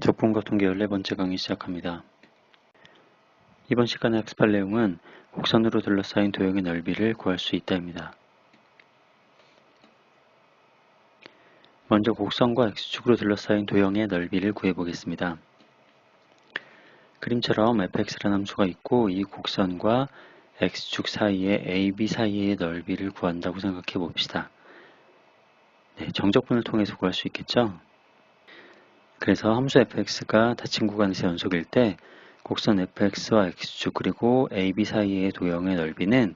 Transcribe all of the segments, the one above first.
적분과 통계 14번째 강의 시작합니다. 이번 시간의 학습할 내용은 곡선으로 둘러싸인 도형의 넓이를 구할 수 있다입니다. 먼저 곡선과 x축으로 둘러싸인 도형의 넓이를 구해보겠습니다. 그림처럼 fx라는 함수가 있고 이 곡선과 x축 사이의 ab 사이의 넓이를 구한다고 생각해 봅시다. 네, 정적분을 통해서 구할 수 있겠죠? 그래서 함수 fx가 닫힌 구간에서 연속일 때 곡선 fx와 x축 그리고 ab 사이의 도형의 넓이는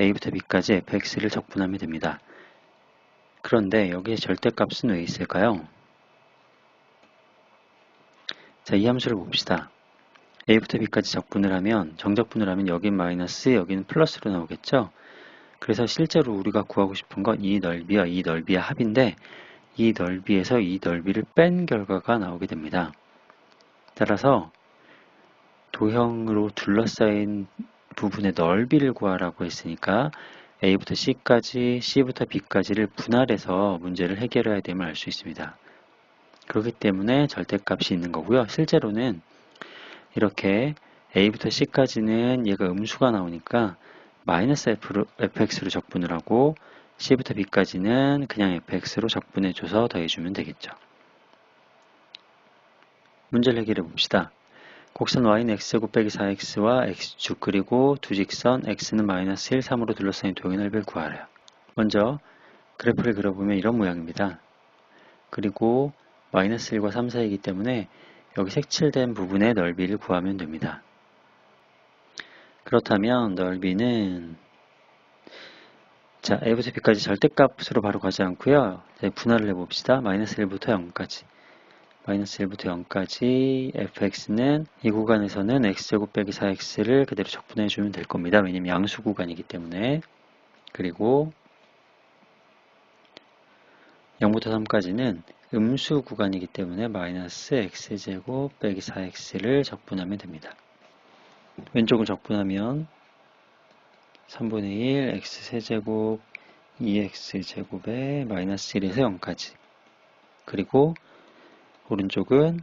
a부터 b까지 fx를 적분하면 됩니다. 그런데 여기에 절대값은 왜 있을까요? 자, 이 함수를 봅시다. a부터 b까지 적분을 하면 정적분을 하면 여긴 마이너스, 여기는 플러스로 나오겠죠? 그래서 실제로 우리가 구하고 싶은 건 이 넓이와 이 넓이의 합인데 이 넓이에서 이 넓이를 뺀 결과가 나오게 됩니다. 따라서 도형으로 둘러싸인 부분의 넓이를 구하라고 했으니까 A부터 C까지, C부터 B까지를 분할해서 문제를 해결해야 됨을 알 수 있습니다. 그렇기 때문에 절대값이 있는 거고요. 실제로는 이렇게 A부터 C까지는 얘가 음수가 나오니까 마이너스 fx로 적분을 하고 C부터 B까지는 그냥 fx로 적분해줘서 더해주면 되겠죠. 문제를 해결해 봅시다. 곡선 y는 x제곱 빼기 4x와 x축 그리고 두 직선 x는 마이너스 1, 3으로 둘러싸인 도형의 넓이를 구하래요. 먼저 그래프를 그려보면 이런 모양입니다. 그리고 마이너스 1과 3 사이이기 때문에 여기 색칠된 부분의 넓이를 구하면 됩니다. 그렇다면 넓이는 자, a부터 b까지 절대값으로 바로 가지 않고요. 분할을 해봅시다. 마이너스 1부터 0까지. 마이너스 1부터 0까지 fx는 이 구간에서는 x제곱 빼기 4x를 그대로 적분해 주면 될 겁니다. 왜냐면 양수 구간이기 때문에. 그리고 0부터 3까지는 음수 구간이기 때문에 마이너스 x제곱 빼기 4x를 적분하면 됩니다. 왼쪽을 적분하면 3분의 1 x 세제곱 2x 제곱에 마이너스 1에서 0까지 그리고 오른쪽은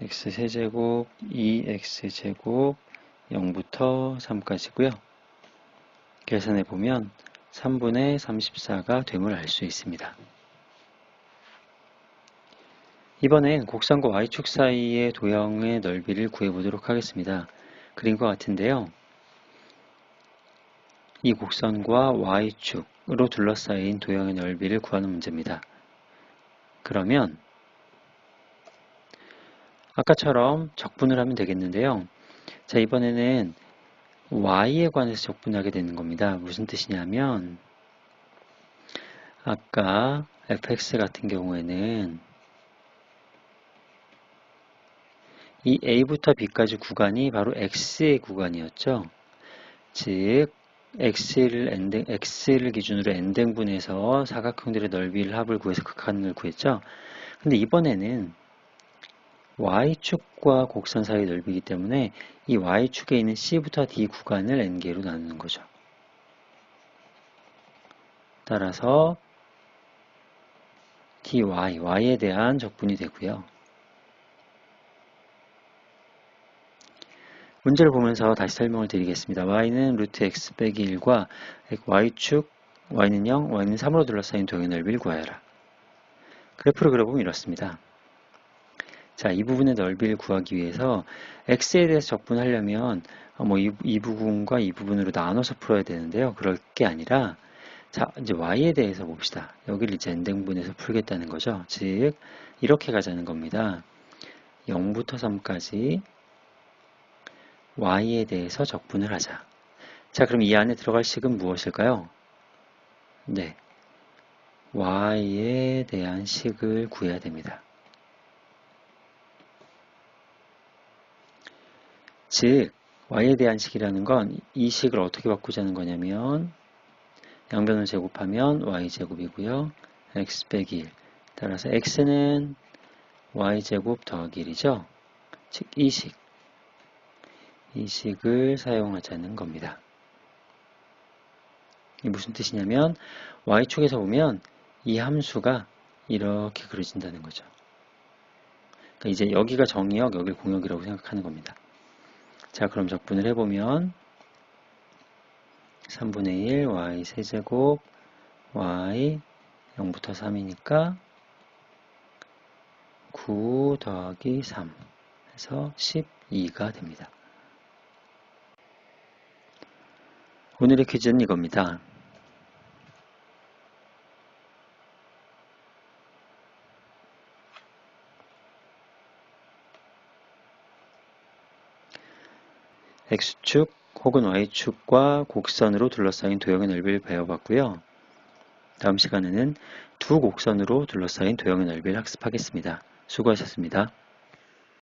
x 세제곱 2x 제곱 0부터 3까지고요. 계산해 보면 3분의 34가 됨을 알 수 있습니다. 이번엔 곡선과 y축 사이의 도형의 넓이를 구해보도록 하겠습니다. 그림과 같은데요. 이 곡선과 y축으로 둘러싸인 도형의 넓이를 구하는 문제입니다. 그러면 아까처럼 적분을 하면 되겠는데요. 자 이번에는 y에 관해서 적분하게 되는 겁니다. 무슨 뜻이냐면 아까 fx 같은 경우에는 이 a부터 b까지 구간이 바로 x의 구간이었죠. 즉 x를 n등, x를 기준으로 n등분해서 사각형들의 넓이를 합을 구해서 극한을 구했죠. 근데 이번에는 y축과 곡선 사이의 넓이기 때문에 이 y축에 있는 c부터 d 구간을 n개로 나누는 거죠. 따라서 dy, y에 대한 적분이 되고요. 문제를 보면서 다시 설명을 드리겠습니다. y는 루트 x 빼기 1과 y축 y는 0, y는 3으로 둘러싸인 도형의 넓이를 구하여라. 그래프를 그려보면 이렇습니다. 자, 이 부분의 넓이를 구하기 위해서 x에 대해서 적분하려면 뭐이 이 부분과 이 부분으로 나눠서 풀어야 되는데요. 그럴 게 아니라 자, 이제 y에 대해서 봅시다. 여기를 이제 n등분해서 풀겠다는 거죠. 즉, 이렇게 가자는 겁니다. 0부터 3까지 y에 대해서 적분을 하자. 자, 그럼 이 안에 들어갈 식은 무엇일까요? 네. y에 대한 식을 구해야 됩니다. 즉, y에 대한 식이라는 건 이 식을 어떻게 바꾸자는 거냐면 양변을 제곱하면 y제곱이고요. x 빼기 1. 따라서 x는 y제곱 더하기 1이죠. 즉, 이 식. 이 식을 사용하자는 겁니다. 이 무슨 뜻이냐면 y축에서 보면 이 함수가 이렇게 그려진다는 거죠. 그러니까 이제 여기가 정의역, 여기를 공역이라고 생각하는 겁니다. 자, 그럼 적분을 해보면 3분의 1 y 세제곱 y 0부터 3이니까 9 더하기 3 해서 12가 됩니다. 오늘의 퀴즈는 이겁니다. X축 혹은 Y축과 곡선으로 둘러싸인 도형의 넓이를 배워봤고요. 다음 시간에는 두 곡선으로 둘러싸인 도형의 넓이를 학습하겠습니다. 수고하셨습니다.